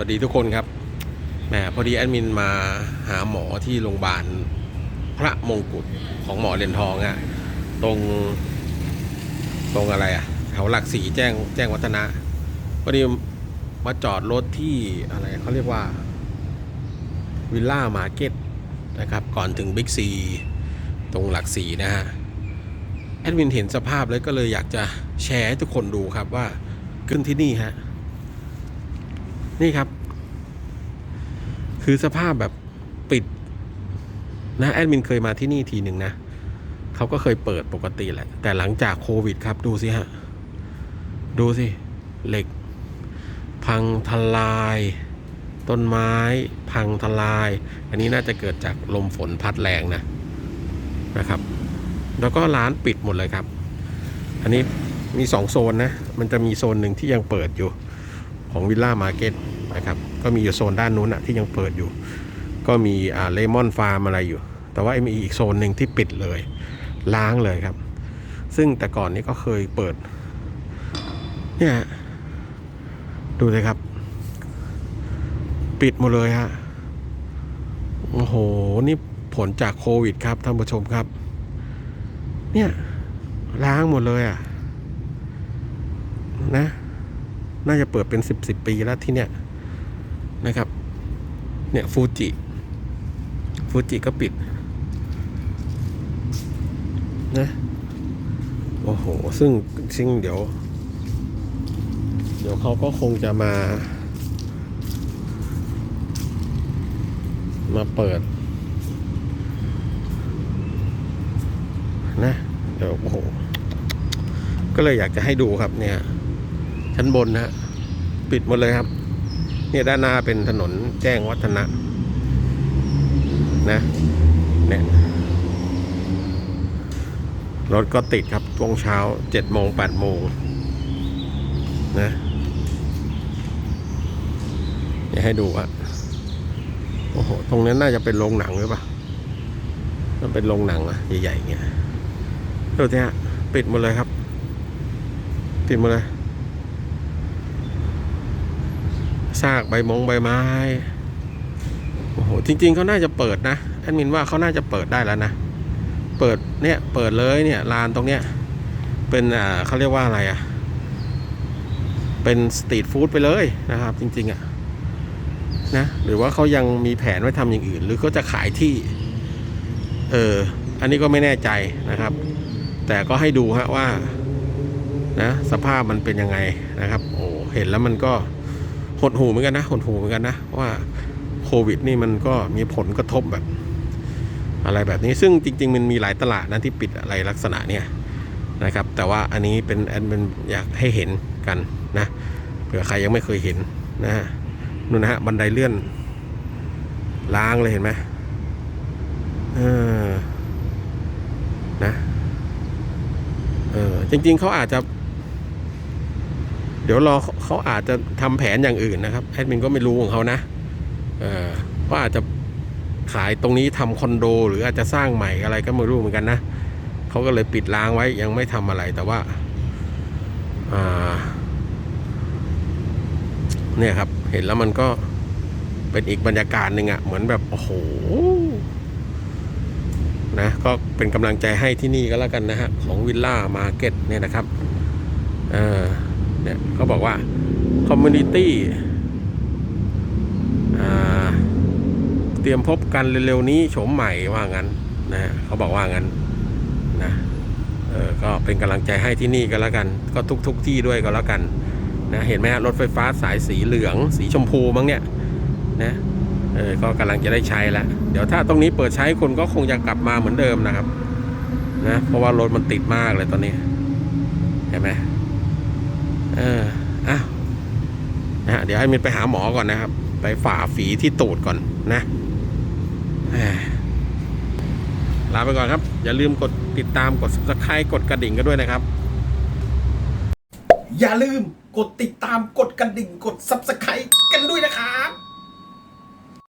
วัสดีทุกคนครับแหมพอดีแอดมินมาหาหมอที่โรงพยาบาลพระมงกุฎของหมอเหรียญทองอะตรงตรงอะไรอะแถวหลักสีแจ้งแจ้งวัฒนะพอดีมาจอดรถที่อะไรเขาเรียกว่าวิลล่ามาร์เก็ตนะครับ ก่อนถึงบิ๊กซีตรงหลักสีนะฮะแอดมินเห็นสภาพแล้วก็เลยอยากจะแชร์ให้ทุกคนดูครับว่าขึ้นที่นี่ฮะ นี่ครับ คือสภาพแบบปิดนะแอดมินเคยมาที่นี่ทีหนึ่งนะเขาก็เคยเปิดปกติแหละ แต่หลังจากโควิดครับ ดูสิฮะ ดูสิ เหล็ก พังทลาย ต้นไม้ พังทลาย อันนี้น่าจะเกิดจากลมฝนพัดแรงนะนะครับ แล้วก็ร้านปิดหมดเลยครับ อันนี้มีสองโซนนะ มันจะมีโซนหนึ่งที่ยังเปิดอยู่ ของวิลล่ามาร์เก็ตนะครับก็มีอยู่โซนด้านนู้นอะที่ยังเปิดอยู่ ก็มีอ่าเลมอนฟาร์มอะไรอยู่ แต่ว่ามีอีกโซนหนึ่งที่ปิดเลย ล้างเลยครับ ซึ่งแต่ก่อนนี้ก็เคยเปิด เนี่ย ดูเลยครับ ปิดหมดเลยฮะโอ้โห นี่ผลจากโควิดครับท่านผู้ชมครับ เนี่ย ล้างหมดเลยอะ นะ น่าจะเปิดเป็นสิบสิบปีแล้วที่เนี่ยนะครับ เนี่ยฟูจิฟูจิก็ปิดนะโอ้โห ซึ่งซึ่งเดี๋ยว เดี๋ยวเขาก็คงจะมา มาเปิด นะ เดี๋ยวโอ้โห ก็เลยอยากจะให้ดูครับเนี่ย ชั้นบนนะฮะปิดหมดเลยครับ เนี่ยด้านหน้าเป็นถนนแจ้งวัฒนะนะเนี่ยรถก็ติดครับช่วงเช้าเจ็ดโมงแปดโมงนะอยากให้ดูอะโอ้โห ตรงนั้นน่าจะเป็นโรงหนังหรือเปล่ามันเป็นโรงหนังอะใหญ่ๆเงี้ยดูสิฮะปิดหมดเลยครับ ปิดหมดเลย ซากใบมงใบไม้ โอ้โห จริง ๆเขาน่าจะเปิดนะแอดมินว่าเขาน่าจะเปิดได้แล้วนะ เปิดเนี่ย เปิดเลยเนี่ยลานตรงเนี้ย เป็นอ่าเขาเรียกว่าอะไรอะ่ะ เป็นสตรีทฟู้ดไปเลยนะครับ จริง ๆอะ่ะ นะ หรือว่าเขายังมีแผนไว้ทำอย่างอื่น หรือเขาจะขายที่ เออ อันนี้ก็ไม่แน่ใจนะครับ แต่ก็ให้ดูฮะว่า นะ สภาพมันเป็นยังไงนะครับ โอ้ เห็นแล้วมันก็ หดหูเหมือนกันนะหดหูเหมือนกันนะว่าโควิดนี่มันก็มีผลกระทบแบบ อะไรแบบนี้ซึ่งจริง ๆ มันมีหลายตลาดนะที่ปิดอะไรลักษณะเนี่ยนะครับ แต่ว่าอันนี้เป็นแอดมินอยากให้เห็นกันนะเผื่อใครยังไม่เคยเห็นนะนู่นนะฮะบันไดเลื่อนล้างเลยเห็นไหมเออนะเออจริง ๆเขาอาจจะ เดี๋ยวรอเขาอาจจะทำแผนอย่างอื่นนะครับแอดมินก็ไม่รู้ของเขานะเออเขาอาจจะขายตรงนี้ทำคอนโด หรืออาจจะสร้างใหม่อะไรก็ไม่รู้เหมือนกันนะเขาก็เลยปิดล้างไว้ยังไม่ทำอะไรแต่ว่าอ่าเนี่ยครับ เห็นแล้วมันก็เป็นอีกบรรยากาศหนึ่งอะเหมือนแบบโอ้โหนะก็เป็นกำลังใจให้ที่นี่ก็แล้วกันนะฮะของวิลล่ามาร์เก็ตเนี่ยนะครับ เออ เนี่ยเขาบอกว่าคอมมูนิตี้เตรียมพบกันเร็วๆนี้โฉมใหม่ว่างั้นนะเขาบอกว่างั้นนะเออก็เป็นกำลังใจให้ที่นี่ก็แล้วกัน ก็ทุกๆทที่ด้วยก็แล้วกันนะเห็นไหมฮะรถไฟฟ้าสายสีเหลือง สีชมพูมั้งเนี่ยนะเออก็กำลังจะได้ใช้แล้วเดี๋ยวถ้าตรงนี้เปิดใช้คนก็คงจะกลับมาเหมือนเดิมนะครับนะเพราะว่ารถมันติดมากเลยตอนนี้เห็นไหม เอออะนะฮะเดี๋ยวให้มินไปหาหมอก่อนนะครับ ไปฝ่าฝีที่ตูดก่อนนะลาไปก่อนครับ อย่าลืมกดติดตามกด subscribe กดกระดิ่งกันด้วยนะครับ อย่าลืมกดติดตามกดกระดิ่งกด subscribe กันด้วยนะครับ